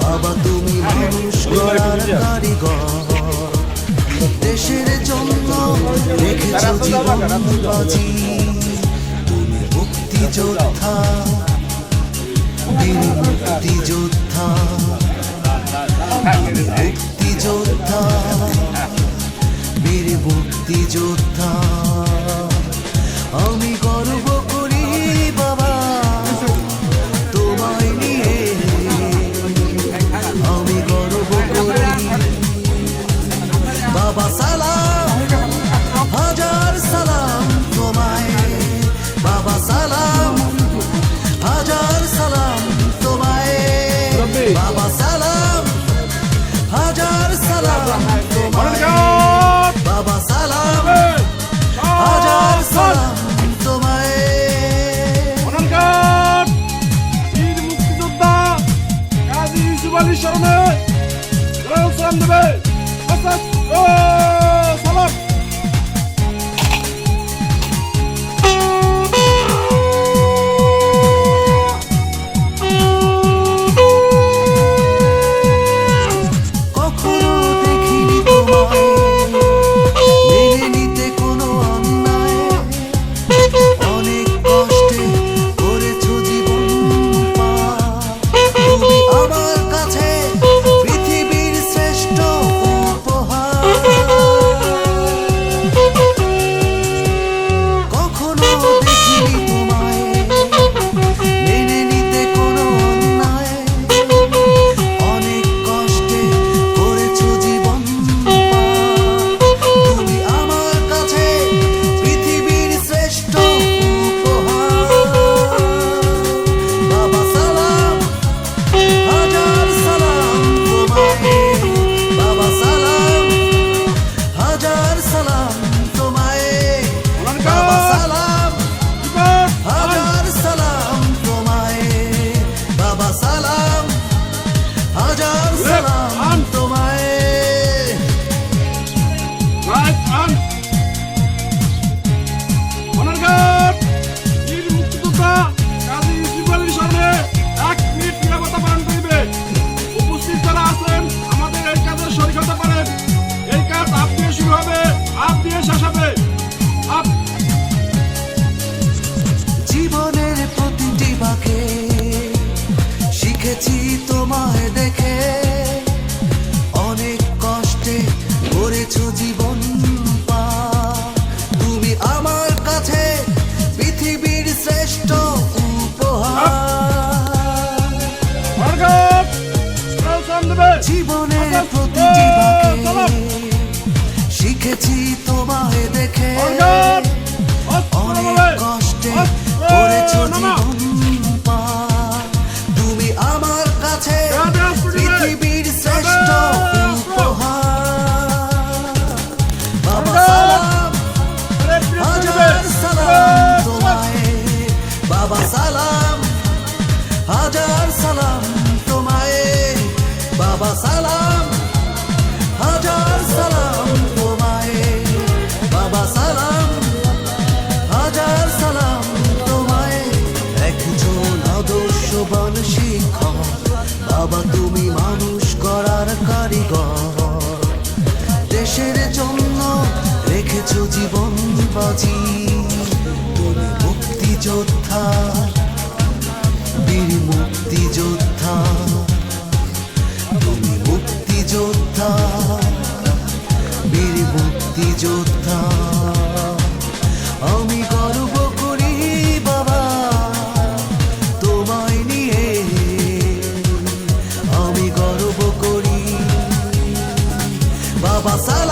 বাবা তুমি মানুষ করার কারিগর দেশের জন্য রেখেছ জীবন বাজি যোদ্ধা মুক্তি যোদ্ধা বীর আমি গর্ব করি বাবা, তোমায় নিয়ে। আমি গর্ব করি। বাবা সালা Efendimiz. Asat. Oh, salam. I'm, জীবনের প্রতি শিখেছি তোমায় দেখে। অনেক কষ্টে করেছ তুমি আমার কাছে পৃথিবীর শ্রেষ্ঠ বাবা সালাম। হাজার সালাম। করার কারিগর। দেশের জন্য রেখেছ জীবন বাজি। তুমি মুক্তি যোদ্ধা বীর মুক্তি যোদ্ধা তুমি মুক্তি যোদ্ধা বীর মুক্তি যোদ্ধা আমি basala